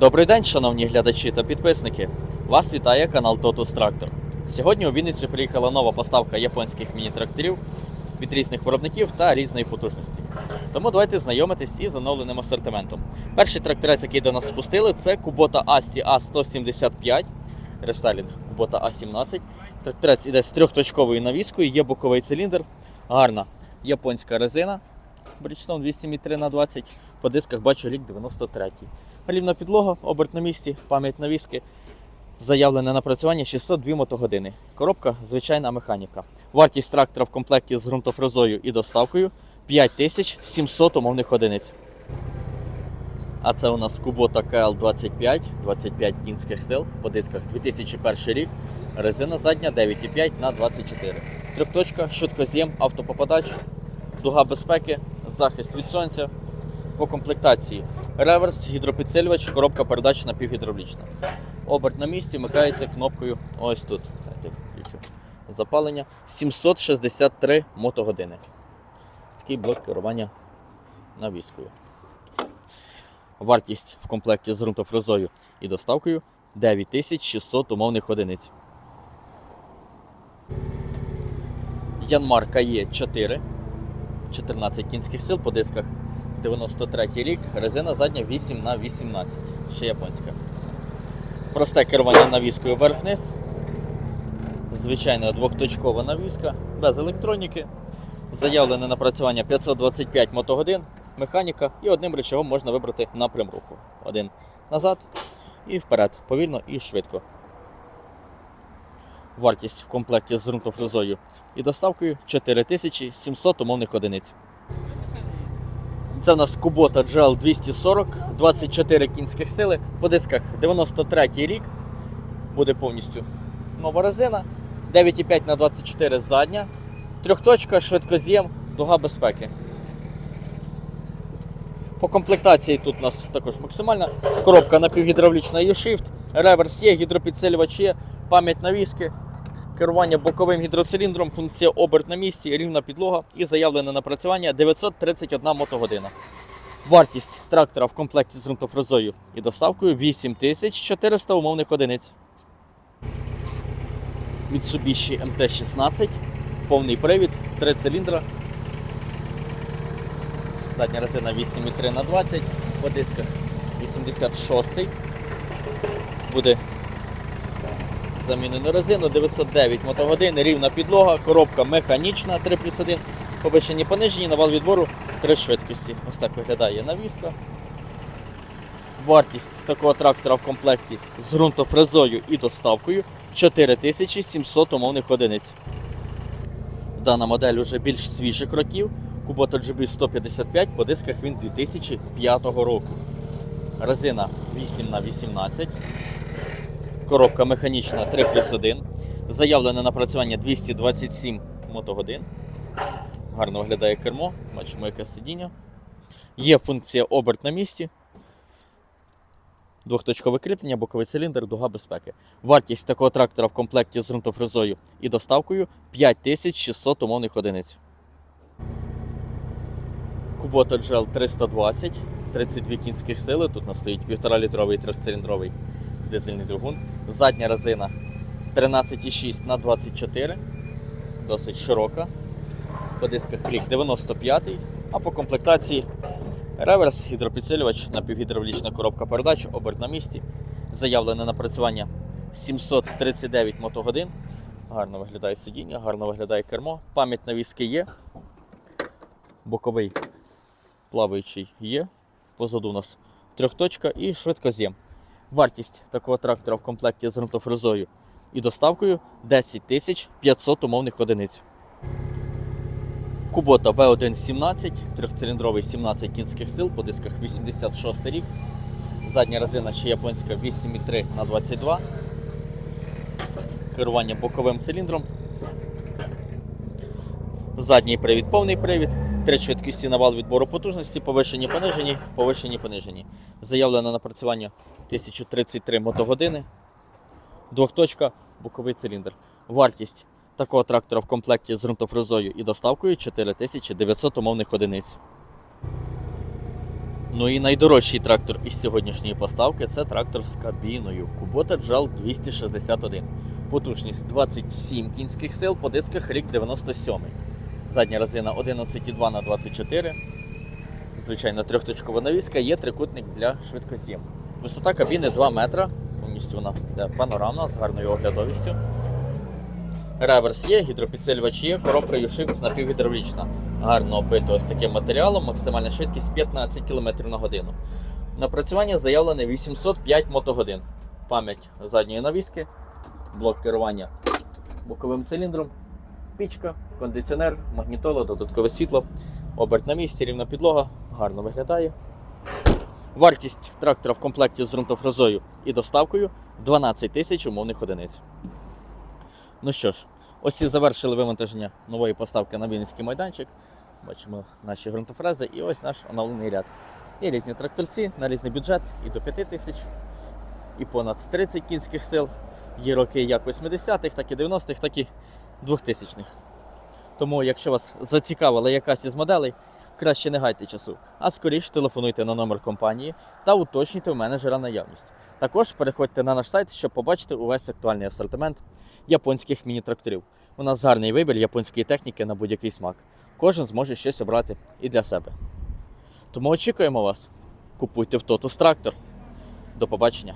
Добрий день, шановні глядачі та підписники. Вас вітає канал Totus Tractor. Сьогодні у Вінницю приїхала нова поставка японських міні-тракторів від різних виробників та різної потужності. Тому давайте знайомитись із оновленим асортиментом. Перший тракторець, який до нас спустили, це Kubota Asti A175, рестайлінг Kubota A17. Тракторець іде з трьохточковою навіскою, є боковий циліндр, гарна японська резина. Bridgestone 8,3 на 20 по дисках бачу рік 93. Рівна підлога, оберт на місці, пам'ять навіски. Заявлене напрацювання 602 мотогодини. Коробка звичайна механіка. Вартість трактора в комплекті з ґрунтофрезою і доставкою 5700 умовних одиниць. А це у нас Kubota KL25, 25 кінських сил по дисках 2001 рік. Резина задня 9,5 на 24. Трьохточка, швидкоз'єм, автопопадач, дуга безпеки, захист від сонця. По комплектації реверс, гідропідсилювач, коробка передач напівгідравлічна. Оберт на місці вмикається кнопкою ось тут. Запалення 763 мотогодини. Такий блок керування навіскою. Вартість в комплекті з ґрунтофрезою і доставкою 9600 умовних одиниць. Янмарка є 4, 14 кінських сил по дисках 93 рік, резина задня 8 на 18 ще японська. Просте керування навіскою вверх-вниз. Звичайна двохточкова навіска, без електроніки. Заявлене напрацювання 525 мотогодин, механіка і одним речагом можна вибрати напрям руху. Один назад і вперед, повільно і швидко. Вартість в комплекті з ґрунтофрезою і доставкою 4700 умовних одиниць. Це у нас Kubota GL 240, 24 кінських сили, по дисках 93 рік. Буде повністю нова резина. 9,5 на 24 задня. Трьохточка, швидкоз'єм, дуга безпеки. По комплектації тут у нас також максимальна. Коробка напівгідравлічна U-Shift, реверс є, гідропідсилювач є, пам'ять навіски, керування боковим гідроциліндром, функція оберт на місці, рівна підлога і заявлене напрацювання 931 мотогодина. Вартість трактора в комплекті з ґрунтофрезою і доставкою 8400 умовних одиниць. Mitsubishi MT-16, повний привід, 3 циліндра. Задня резина 8,3 на 20 по дисках 86 буде замінено резину 909 мотогодин, рівна підлога, коробка механічна 3 плюс 1, повищені понижені, навал відбору 3 швидкості. Ось так виглядає навіска. Вартість такого трактора в комплекті з ґрунтофрезою і доставкою 4700 умовних одиниць. Дана модель уже більш свіжих років. Kubota GB 155 по дисках він 2005 року. Резина 8 на 18 Коробка механічна 3 плюс 1. Заявлене напрацювання 227 мотогодин. Гарно виглядає кермо, бачимо яке сидіння. Є функція оберт на місці. Двохточкове кріплення, боковий циліндр, дуга безпеки. Вартість такого трактора в комплекті з ґрунтофрезою і доставкою 5600 умовних одиниць. Kubota GL 320, 32 кінських сили. Тут у нас стоїть 1,5 літровий трьохциліндровий дизельний двигун. Задня резина 13,6 на 24, досить широка. По дисках рік 95 а по комплектації реверс, гідропідсилювач, напівгідравлічна коробка передач, оберт на місці. Заявлене напрацювання 739 мотогодин. Гарно виглядає сидіння, гарно виглядає кермо. Пам'ять навіски є. Боковий плаваючий є. Позаду у нас трьохточка і швидкоз'єм. Вартість такого трактора в комплекті з ґрунтофрезою і доставкою 10 тисяч 500 умовних одиниць. Kubota V117, трьохциліндровий 17 кінських сил по дисках 86 рік. Задня резина ще японська 8,3 на 22. Керування боковим циліндром. Задній привід, повний привід. Три швидкості на вал відбору потужності, повишені, понижені, повишені, понижені. Заявлене напрацювання 1033 мотогодини. Двохточка, боковий циліндр. Вартість такого трактора в комплекті з ґрунтофрезою і доставкою 4900 умовних одиниць. Ну і найдорожчий трактор із сьогоднішньої поставки це трактор з кабіною Kubota JAL 261. Потужність 27 кінських сил по дисках рік 97. Задня резина 11,2 на 24. Звичайно, трьохточкова навіска, є трикутник для швидкоз'єму. Висота кабіни 2 метра, повністю вона йде панорамна з гарною оглядовістю. Реверс є, гідропідсилювач є, коробка U-Shift напівгідравлічна. Гарно оббито ось таким матеріалом, максимальна швидкість 15 км на годину. Напрацювання заявлене 805 мотогодин. Пам'ять задньої навіски, блок керування боковим циліндром, пічка, кондиціонер, магнітола, додаткове світло, оберт на місці, рівна підлога, гарно виглядає. Вартість трактора в комплекті з ґрунтофрезою і доставкою 12 тисяч умовних одиниць. Ну що ж, ось і завершили вивантаження нової поставки на Вінницький майданчик. Бачимо наші ґрунтофрези і ось наш оновлений ряд. Є різні тракторці на різний бюджет і до 5 тисяч, і понад 30 кінських сил. Є роки як 80-х, так і 90-х, так і 2000-х. Тому, якщо вас зацікавила якась із моделей, краще не гайте часу, а скоріше телефонуйте на номер компанії та уточнюйте у менеджера наявність. Також переходьте на наш сайт, щоб побачити увесь актуальний асортимент японських міні-тракторів. У нас гарний вибір японської техніки на будь-який смак. Кожен зможе щось обрати і для себе. Тому очікуємо вас. Купуйте в Totus Трактор. До побачення!